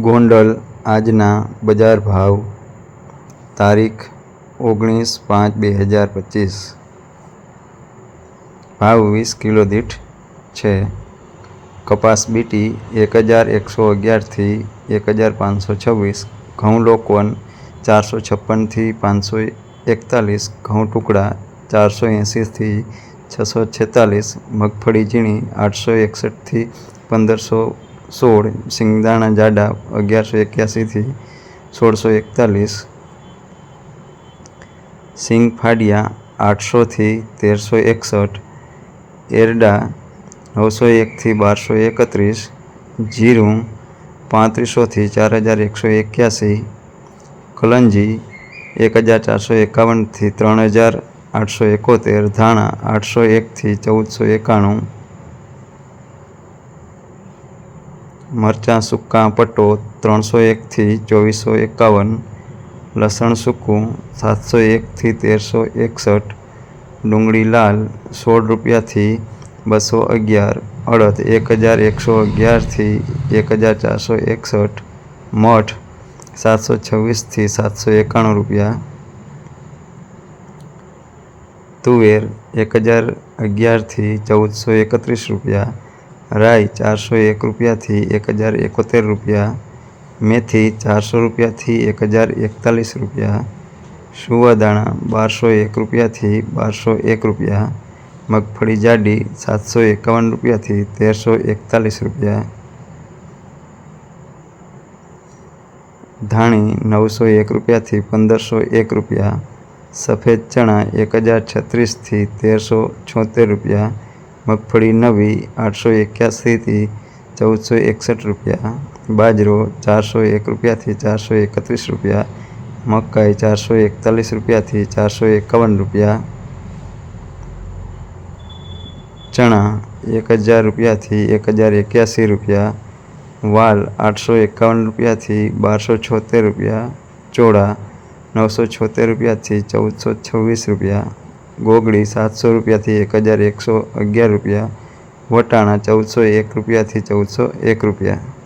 ગોંડલ આજના બજાર ભાવ તારીખ ઓગણીસ પાંચ બે હજાર પચીસ ભાવ વીસ કિલો દીઠ છે કપાસ બીટી એક હજાર એકસો અગિયારથી એક હજાર પાંચસો છવ્વીસ ઘઉં લોકવન ચારસો છપ્પનથી પાંચસો એકતાલીસ ઘઉં ટુકડા ચારસો એંશીથી છસો છેતાલીસ મગફળી ઝીણી આઠસો એકસઠથી પંદરસો સોળ સિંગદાણા જાડા અગિયારસો એક્યાસીથી સોળસો એકતાલીસ સિંગ ફાડિયા આઠસોથી તેરસો એકસઠ એરડા નવસો એકથી બારસો એકત્રીસ જીરું પાંત્રીસોથી ચાર હજાર એકસો એક્યાસી કલંજી એક હજાર ચારસો એકાવનથી ત્રણ હજાર આઠસો એકોતેર ધાણા આઠસો એકથી ચૌદસો એકાણું મરચાં સૂકા પટ્ટો ત્રણસો એકથી ચોવીસો એકાવન લસણ સૂકું સાતસો એકથી તેરસો એકસઠ ડુંગળી લાલ સોળ રૂપિયાથી બસો અગિયાર અડદ એક હજાર એકસો અગિયારથી એક હજાર ચારસો એકસઠ મઠ સાતસો છવ્વીસથી સાતસો એકાણું રૂપિયા તુવેર એક હજાર અગિયારથી ચૌદસો એકત્રીસ રૂપિયા રાઈ ચારસો એક રૂપિયાથી એક હજાર એકોતેર રૂપિયા મેથી ચારસો રૂપિયાથી એક હજાર એકતાલીસ રૂપિયા સુવાદાણા બારસો એક રૂપિયાથી બારસો એક રૂપિયા મગફળી જાડી સાતસો એકાવન રૂપિયાથી તેરસો એકતાલીસ રૂપિયા ધાણી નવસો એક રૂપિયાથી પંદરસો એક રૂપિયા સફેદ ચણા એક હજાર છત્રીસથી તેરસો છોતેર રૂપિયા મગફળી નવી આઠસો એક્યાસીથી ચૌદસો એકસઠ રૂપિયા બાજરો ચારસો એક રૂપિયાથી ચારસો એકત્રીસ રૂપિયા મકાઈ ચારસો એકતાલીસ રૂપિયાથી ચારસો એકાવન રૂપિયા ચણા એક હજાર રૂપિયાથી એક હજાર એક્યાસી રૂપિયા વાલ આઠસો એકાવન રૂપિયાથી બારસો છોતેર રૂપિયા ચોળા નવસો છોતેર રૂપિયાથી ચૌદસો છવ્વીસ રૂપિયા ગોગડી સાતસો રૂપિયાથી એક હજાર એકસો અગિયાર રૂપિયા, વટાણા ચૌદસો એક રૂપિયાથી ચૌદસો એક રૂપિયા.